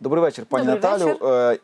Добрий вечір, пані Добрий Наталю. вечір. Е,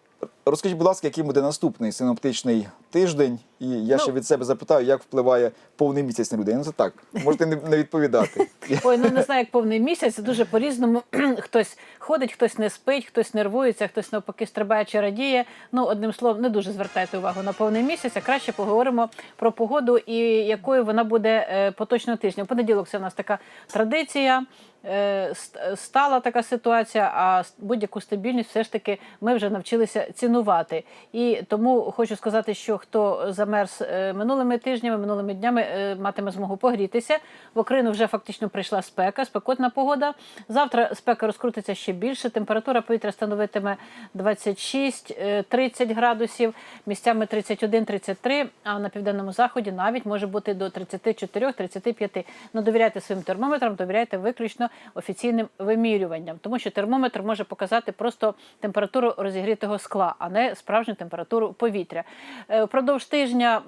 Розкажіть, будь ласка, який буде наступний синоптичний тиждень? І я Ну. ще від себе запитаю, як впливає повний місяць на людей. Ну це так, можете не, відповідати. Ой, ну не знаю, як повний місяць, дуже по-різному. хтось ходить, хтось не спить, хтось нервується, хтось навпаки стрибає чи радіє. Ну, одним словом, не дуже звертайте увагу на повний місяць, а краще поговоримо про погоду і якою вона буде е, поточного тижня. В понеділок це в нас така традиція. Е, ст- Стала така ситуація, а будь-яку стабільність все ж таки ми вже навчилися цінувати. І тому хочу сказати, що хто замерз е, минулими тижнями, минулими днями, е, матиме змогу погрітися. В Україну вже фактично прийшла спека, спекотна погода. Завтра спека розкрутиться ще більше. Температура повітря становитиме 26-30 градусів, місцями 31-33, а на південному заході навіть може бути до 34-35. Ну довіряйте своїм термометрам, довіряйте виключно офіційним вимірюванням, тому що термометр може показати просто температуру розігрітого скла, а не справжню температуру повітря. Е, Впродовж тижня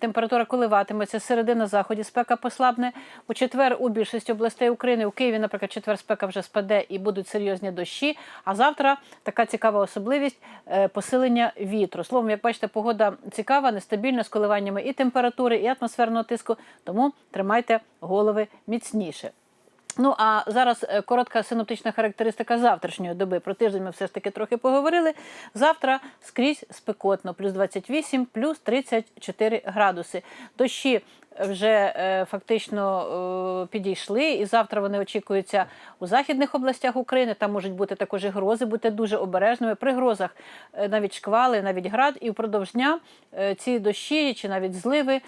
температура коливатиметься, середи на заході спека послабне. У четвер у більшості областей України, у Києві, наприклад, четвер спека вже спаде і будуть серйозні дощі. А завтра така цікава особливість е, посилення вітру. Словом, як бачите, погода цікава, нестабільна з коливаннями і температури, і атмосферного тиску. Тому тримайте голови міцніше. Ну а зараз е, коротка синоптична характеристика завтрашньої доби. Про тиждень ми все ж таки трохи поговорили. Завтра скрізь спекотно, плюс 28, плюс 34 градуси. Дощі вже е, фактично е, підійшли, і завтра вони очікуються у західних областях України. Там можуть бути також і грози, будьте дуже обережними. При грозах е, навіть шквали, навіть град, і впродовж дня ці дощі чи навіть зливи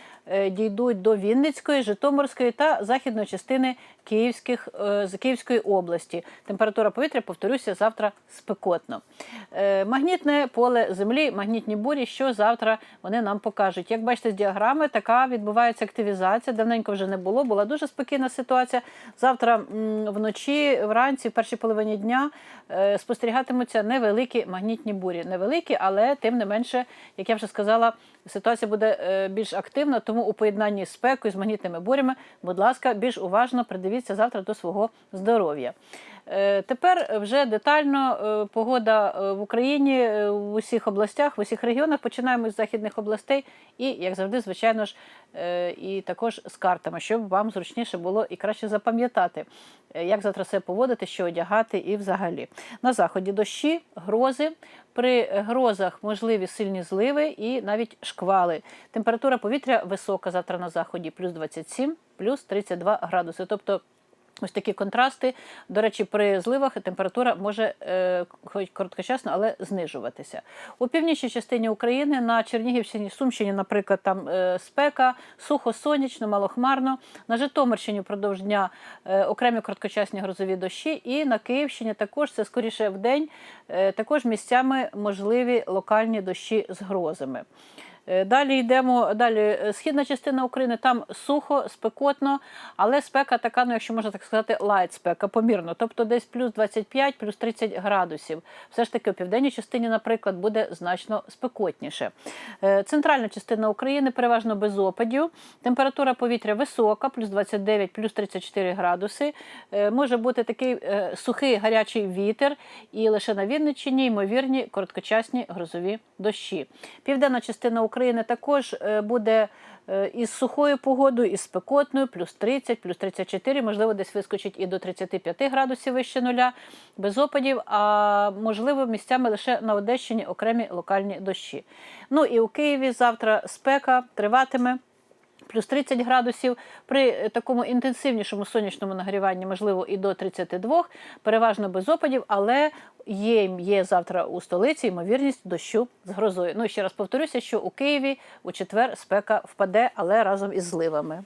дійдуть до Вінницької, Житомирської та західної частини Київських з Київської області. Температура повітря, повторюся, завтра спекотно. Магнітне поле землі, магнітні бурі, що завтра вони нам покажуть. Як бачите з діаграми, така відбувається активізація. Давненько вже не було. Була дуже спокійна ситуація. Завтра вночі, вранці, в першій половині дня е, спостерігатимуться невеликі магнітні бурі. Невеликі, але тим не менше, як я вже сказала, ситуація буде е, більш активна. Тому у поєднанні з спекою, з магнітними бурями, будь ласка, більш уважно придивіться завтра до свого здоров'я. Е, Тепер вже детально е, погода е, в Україні в усіх областях, в усіх регіонах. Починаємо з західних областей і, як завжди, звичайно ж, і також з картами, щоб вам зручніше було і краще запам'ятати, як завтра себе поводити, що одягати і взагалі. На заході дощі, грози. При грозах можливі сильні зливи і навіть шквали. Температура повітря висока завтра на заході, плюс 27, плюс 32 градуси. Тобто Ось такі контрасти. До речі, при зливах температура може е, хоч короткочасно, але знижуватися. У північній частині України на Чернігівщині, Сумщині, наприклад, там е, спека, сухо, сонячно, малохмарно. На Житомирщині впродовж дня е, окремі короткочасні грозові дощі. І на Київщині також це скоріше в день, також місцями можливі локальні дощі з грозами. Е, Далі йдемо далі. е, Східна частина України там сухо, спекотно, але спека така, ну якщо можна так сказати, лайт спека, помірно. Тобто десь плюс 25, плюс 30 градусів. Все ж таки у південній частині, наприклад, буде значно спекотніше. Е, Центральна частина України переважно без опадів. Температура повітря висока, плюс 29, плюс 34 градуси. Може бути такий сухий гарячий вітер, і лише на Вінниччині ймовірні короткочасні грозові дощі. Південна частина України також е, буде е, із сухою погодою, із спекотною, плюс 30, плюс 34, можливо, десь вискочить і до 35 градусів вище нуля, без опадів, а можливо, місцями лише на Одещині окремі локальні дощі. Ну і у Києві завтра спека триватиме. Плюс 30 градусів при е, такому інтенсивнішому сонячному нагріванні, можливо, і до 32, переважно без опадів, але є, є завтра у столиці ймовірність дощу з грозою. Ну ще раз повторюся, що у Києві у четвер спека впаде, але разом із зливами.